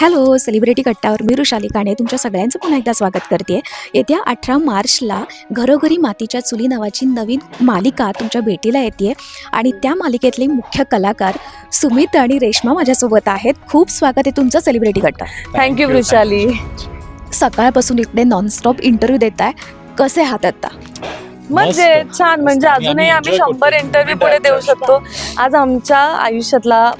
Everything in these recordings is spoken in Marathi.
हॅलो सेलिब्रिटी कट्टावर मी ऋषाली काणे. तुमच्या सगळ्यांचं पुन्हा एकदा स्वागत करते. येत्या अठरा मार्चला घरोघरी मातीच्या चुली नावाची नवीन मालिका तुमच्या भेटीला येते आणि त्या मालिकेतले मुख्य कलाकार सुमित आणि रेश्मा माझ्यासोबत आहेत. खूप स्वागत आहे तुमचं सेलिब्रिटी कट्टा. थँक्यू वृषाली सकाळपासून इकडे नॉनस्टॉप इंटरव्ह्यू देत आहे कसे आहात आता म्हणजे. छान. म्हणजे अजूनही आम्ही शंभर. इंटरव्ह्यू पुढे देऊ शकतो. आज आमच्या आयुष्यातला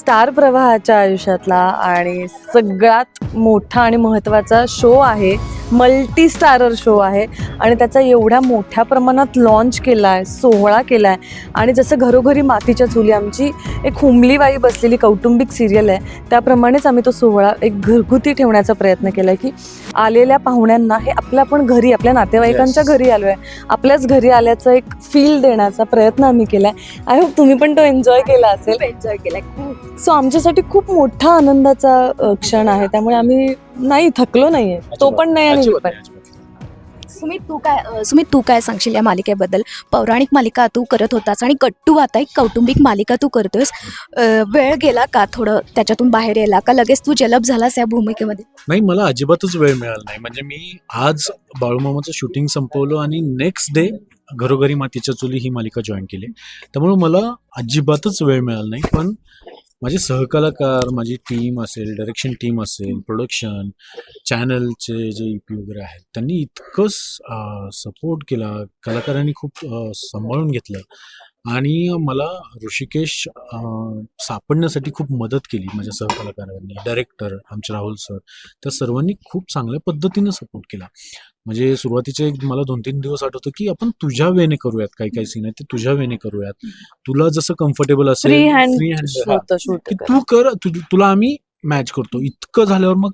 स्टार प्रवाहाच्या आयुष्यातला आणि सगळ्यात मोठा आणि महत्त्वाचा शो आहे मल्टी स्टारर शो आहे. आणि त्याचा एवढ्या मोठ्या प्रमाणात लॉन्च केला आहे सोहळा केला आहे आणि जसं घरोघरी मातीच्या चुली आमची एक हुमलीबाई बसलेली कौटुंबिक सिरियल आहे. त्याप्रमाणेच आम्ही तो सोहळा एक घरगुती ठेवण्याचा प्रयत्न केला आहे की आलेल्या पाहुण्यांना हे आपल्या आपण घरी आपल्या नातेवाईकांच्या. घरी आलो आहे आपल्याच घरी आल्याचं एक फील देण्याचा प्रयत्न आम्ही केला आहे आय होप तुम्ही पण तो एन्जॉय केला असेल. एन्जॉय केलाय. सो आमच्यासाठी खूप मोठा आनंदाचा क्षण आहे. त्यामुळे आम्ही नाही थकलो नाहीये. तो पण नाही आणि मी पण. सुमित तू काय अ, सुमित तू काय सांगशील या मालिकेबद्दल? पौराणिक मालिका तू करत होतास आणि कट्टू आता एक कौटुंबिक मालिका तू करतोयस. अ, वेळ गेला का थोडं त्याच्यातून बाहेर यायला? का लगेच तू जलब झालास या भूमिकेमध्ये? नाही मला अजिबातच वेळ मिळाला नाही. म्हणजे मी आज बाळूमामाचं शूटिंग संपवलं आणि नेक्स्ट डे घरोघरी मातीच्या चुली ही मालिका जॉईन केली. त्यामुळे मला अजिबातच वेळ मिळाला नाही. पण माझे सहकलाकार माझी टीम असेल डायरेक्शन टीम असेल प्रोडक्शन चॅनलचे जे ई पी वगैरे आहेत त्यांनी इतकं सपोर्ट केला कलाकारांनी खूप सांभाळून घेतलं. आणि मला ऋषिकेश सापडण्यासाठी खूप मदत केली माझ्या सहकलाकारांनी डायरेक्टर आमचे राहुल सर त्या सर्वांनी खूप चांगल्या पद्धतीनं सपोर्ट केला. म्हणजे सुरुवातीचे मला दोन तीन दिवस आठवतं की आपण तुझ्या वेने करूयात काही काही सीन आहे ते तुझ्या वेने करूयात. तुला जसं कम्फर्टेबल असेल फ्री हँड की तू कर तुला आम्ही मॅच करतो. इतकं झाल्यावर मग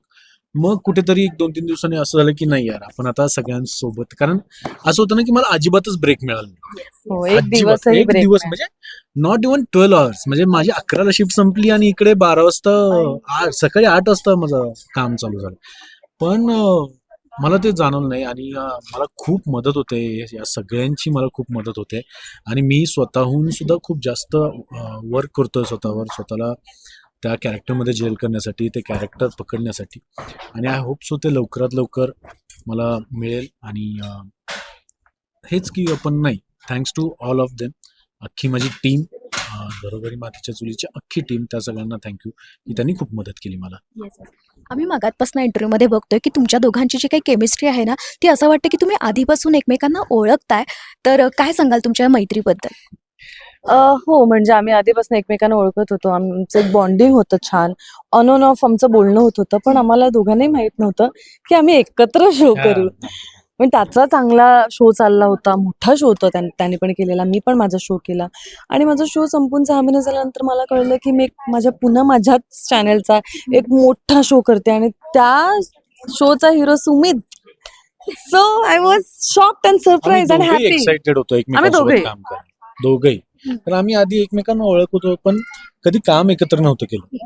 मग कुठेतरी एक दोन तीन दिवसांनी असं झालं की नाही यार आपण आता सगळ्यांसोबत कारण असं होतं ना की मला अजिबातच ब्रेक मिळाला नाही. हो एक दिवस. म्हणजे नॉट इवन ट्वेल्व आवर्स म्हणजे माझी अकराला शिफ्ट संपली आणि इकडे बारा वाजता सकाळी आठ वाजता माझं काम चालू झालं. पण मला ते जाणवलं नाही आणि मला खूप मदत होते या सगळ्यांची मला खूप मदत होते. आणि मी स्वतःहून सुद्धा खूप जास्त वर्क करतोय स्वतःवर स्वतःला त्या कॅरेक्टरमध्ये जेल करण्यासाठी ते कॅरेक्टर पकडण्यासाठी. आणि आय होप सो ते लवकरात लवकर मला मिळेल आणि हेच की आपण नाही. Thanks to all of them अख्खी माझी टीम घरोघरी मातीच्या चुलीची अख्खी टीम त्या सगळ्यांना थँक्यू की त्यांनी खूप मदत केली मला. आम्ही मगातपासून इंटरव्ह्यूमध्ये बघतोय की तुमच्या दोघांची जी काही केमिस्ट्री आहे ना ती असं वाटतं की तुम्ही आधीपासून एकमेकांना ओळखताय. तर काय सांगाल तुमच्या मैत्रीबद्दल? अ, हो म्हणजे आम्ही आधीपासून एकमेकांना ओळखत होतो. आमचं एक बॉन्डिंग होतं छान. ऑन ऑन ऑफ आमचं बोलणं होत होतं पण आम्हाला दोघांनाही माहीत नव्हतं की आम्ही एकत्र शो करू. पण त्याचा चांगला शो चालला होता मोठा शो होता त्यां- त्यांनी पण केलेला मी पण माझा शो केला. आणि माझा शो संपून सहा महिने झाल्यानंतर मला कळलं की मी एक माझ्या पुन्हा माझ्याच चॅनलचा एक मोठा शो करते. आणि त्या शोचा hero Sumit. So I was shocked and surprise and happy excited होतो. एकमेकांसोबत काम करायला दोघही. तर आम्ही आधी एकमेकांना ओळख होतो पण कधी काम एकत्र नव्हतं केलं.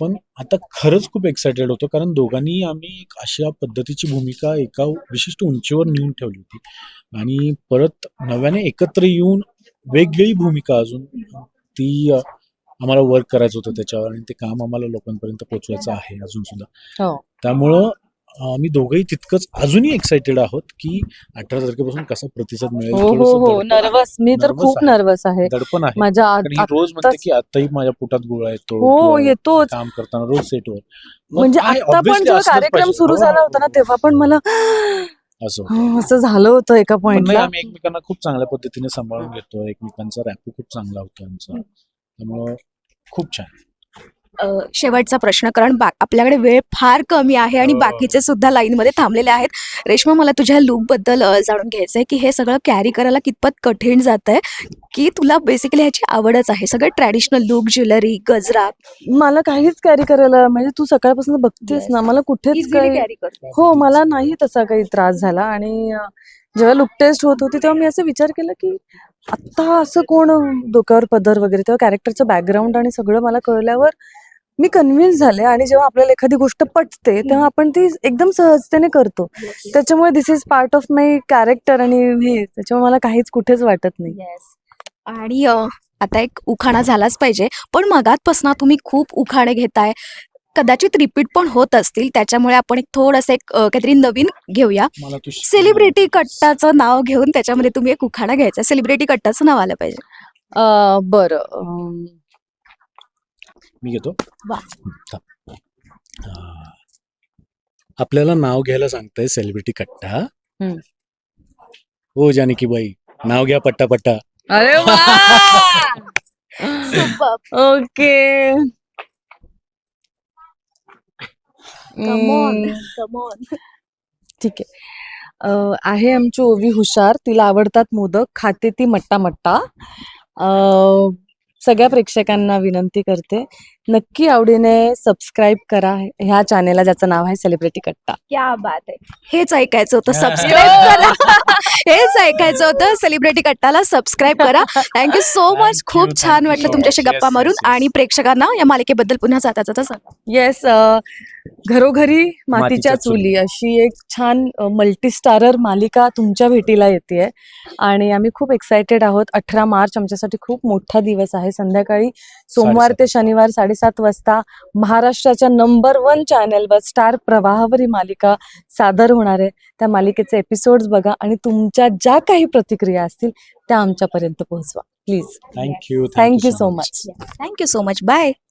पण आता खरंच खूप एक्साइटेड होतो कारण दोघांनी आम्ही एक अशा पद्धतीची भूमिका एका विशिष्ट उंचीवर नेऊन ठेवली होती आणि परत नव्याने एकत्र येऊन वेगळी भूमिका अजून ती आम्हाला वर्क करायचं होतं त्याच्यावर आणि ते काम आम्हाला लोकांपर्यंत पोहोचवायचं आहे अजून सुद्धा हो. त्यामुळं आम्ही दोघंही तितकंच अजूनही एक्साइटेड आहोत की अठरा तारखेपासून कसा प्रतिसाद मिळेल हो हो थोडंसं हो दडपण. नर्वस मी तर Nervous खूप आहे. नर्वस आहे दडपण आहे माझ्या कारण ही आत- रोज म्हणते आत्ताच- की आताही माझ्या पोटात गोळा येतो हो किंवा येतोच काम करताना रोज सेटवर म्हणजे आता पण असलंच कार्यक्रम. सुरू हो, झाला हो, होता ना हो. तेव्हा पण मला असं होतं. असं झालं होतं एका पण नाही पॉइंटला आम्ही एकमेकांना खूप चांगल्या पद्धतीने सांभाळून घेतो एकमेकांचा रॅपो खूप चांगला होतो आमचा त्यामुळं खूप छान शेवटचा प्रश्न कारण बा आपल्याकडे वेळ फार कमी आहे आणि हो. बाकीचे सुद्धा लाईनमध्ये थांबलेले आहेत रेश्मा मला तुझ्या लुकबद्दल जाणून घ्यायचं आहे की हे सगळं कॅरी करायला कितपत कठीण जात आहे की तुला बेसिकली ह्याची आवडच आहे सगळं ट्रॅडिशनल लुक ज्वेलरी गजरा मला काहीच कॅरी करायला म्हणजे तू सकाळपासून बघतेस. ना मला कुठेच करतो. हो मला नाही तसा काही त्रास झाला आणि जेव्हा लुक टेस्ट होत होती तेव्हा मी असं विचार केला की आत्ता असं कोण डोक्यावर पदर वगैरे तेव्हा कॅरेक्टरचं बॅकग्राऊंड आणि सगळं मला कळल्यावर मी कन्व्हिन्स झाले आणि जेव्हा आपल्याला एखादी गोष्ट पटते तेव्हा आपण ती एकदम सहजतेने करतो. त्याच्यामुळे this is part of my character आणि हे त्याच्यामुळे मला काहीच कुठेच वाटत नाही. आणि आता एक उखाणा झालाच पाहिजे पण मगातपासून तुम्ही खूप उखाणे घेताय. कदाचित रिपीट पण होत असतील त्याच्यामुळे आपण एक थोडंसं एक काहीतरी नवीन घेऊया. सेलिब्रिटी कट्टाचं नाव घेऊन त्याच्यामध्ये तुम्ही एक उखाणा घ्यायचा. सेलिब्रिटी कट्टाचं नाव आलं पाहिजे. अ, बरं मी घेतो. आपल्याला नाव घ्यायला सांगताय सेलिब्रिटी कट्टा. हम्म. हो जानकी बाई. नाव घ्या पट्टा पट्टा अरे ओके. ठीक आहे. अ, आहे आमची ओवी हुशार. तिला आवडतात मोदक. खाते ती मट्टा मट्टा. अ, सगळ्या प्रेक्षकांना विनंती करते. नक्की आवडीने सबस्क्राईब करा. ह्या चॅनेलला ज्याचं नाव आहे सेलिब्रिटी कट्टा. क्या बात आहे. हेच ऐकायचं होतं. सबस्क्राईब करा. हेच ऐकायचं होतं. सेलिब्रिटी कट्टाला सबस्क्राईब करा. Thank you so much Thank you, खूप thank छान you वाटलं so तुमच्याशी much. गप्पा Yes, मारून yes. आणि प्रेक्षकांना या मालिकेबद्दल पुन्हा जाता जाता सांगा. येस घरोघरी मातीच्या चुली. अशी एक छान मल्टी स्टारर मालिका तुमच्या भेटीला येते आणि आम्ही खूप एक्सायटेड आहोत. अठरा मार्च आमच्यासाठी खूप मोठा दिवस आहे. संध्याकाळी सोमवार. ते शनिवार साडेसात वाजता महाराष्ट्राच्या नंबर वन चॅनलवर स्टार प्रवाहावर ही मालिका सादर होणार आहे. त्या मालिकेचे एपिसोड्स बघा आणि तुमच्या ज्या काही प्रतिक्रिया असतील त्या आमच्यापर्यंत पोहोचवा. Please thank you thank you so much thank you so much bye